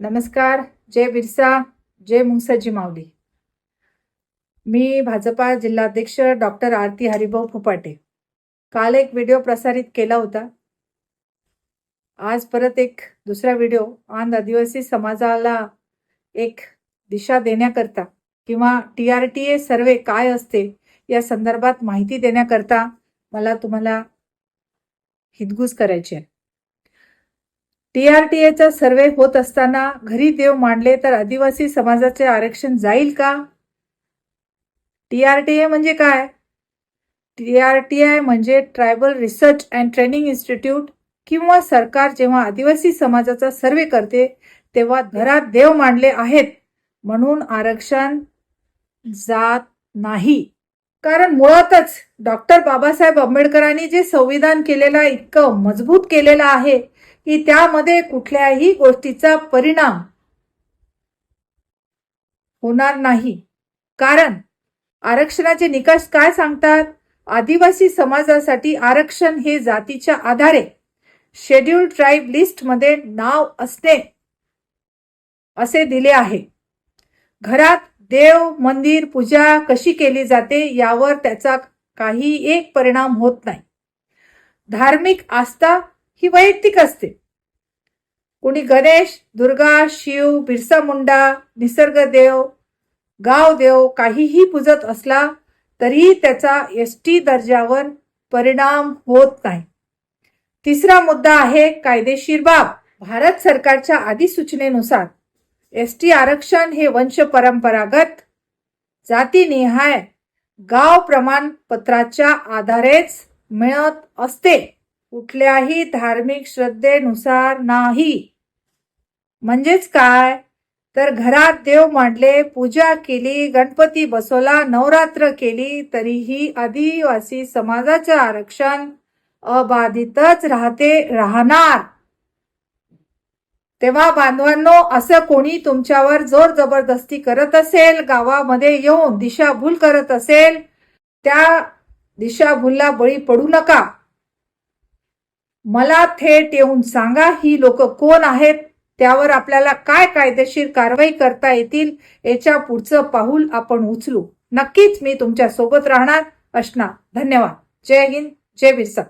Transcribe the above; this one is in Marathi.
नमस्कार जय बिरसा जय मुंगसाजी माऊली. मी भाजपा जिल्हाध्यक्ष डॉक्टर आरती हरिभाऊ फुपाटे. काल एक व्हिडिओ प्रसारित केला होता. आज परत एक दुसरा व्हिडिओ आंध आदिवासी समाजाला एक दिशा देण्याकरता किंवा T R T A survey काय असते या संदर्भात माहिती देण्याकरता मला तुम्हाला हितगुज करायची आहे. टी आर टी एचा सर्वे होत असताना घरी देव मांडले तर आदिवासी समाजाचे आरक्षण जाईल का? टी आर टी ए म्हणजे काय? टी आर टी आय म्हणजे tribal research and training institute किंवा सरकार जेव्हा आदिवासी समाजाचा सर्वे करते तेव्हा घरात देव मांडले आहेत. म्हणून आरक्षण जात नाही. कारण मुळातच डॉक्टर बाबासाहेब आंबेडकरांनी जे संविधान केलेलं इतकं मजबूत केलेलं आहे. की त्यामध्ये कुठल्याही गोष्टीचा परिणाम होणार नाही. कारण आरक्षणाचे निकष काय सांगतात? आदिवासी समाजासाठी आरक्षण हे जातीच्या आधारे शेड्यूल ट्राईब लिस्टमध्ये नाव असणे असे दिले आहे. घरात देव मंदिर पूजा कशी केली जाते यावर त्याचा काही एक परिणाम होत नाही. धार्मिक आस्था ही वैयक्तिक असते. कोणी गणेश दुर्गा शिव बिरसा मुंडा निसर्गदेव गावदेव काहीही पूजत असला तरीही त्याचा एस टी दर्जावर परिणाम होत नाही. तिसरा मुद्दा आहे कायदेशीर बाब. भारत सरकारच्या अधिसूचनेनुसार एस टी आरक्षण हे वंश परंपरागत जातीनिहाय गाव प्रमाणपत्राच्या आधारेच मिळत असते. कुठल्याही धार्मिक श्रद्धेनुसार नाही. म्हणजेच काय? तर घरात देव मांडले पूजा केली गणपती बसवला नवरात्र केली तरीही आदिवासी समाजाचे आरक्षण अबाधितच राहते राहणार. तेव्हा बांधवांनो असं कोणी तुमच्यावर जोर जबरदस्ती करत असेल गावामध्ये येऊन दिशाभूल करत असेल त्या दिशाभूलला बळी पडू नका. मला थेट येऊन सांगा ही लोक कोण आहेत? त्यावर आपल्याला काय कायदेशीर कारवाई करता येतील? याच्या पुढचं पाऊल आपण उचलू. नक्कीच मी तुमच्यासोबत राहणार. असणार धन्यवाद. जय हिंद जय बिरसा.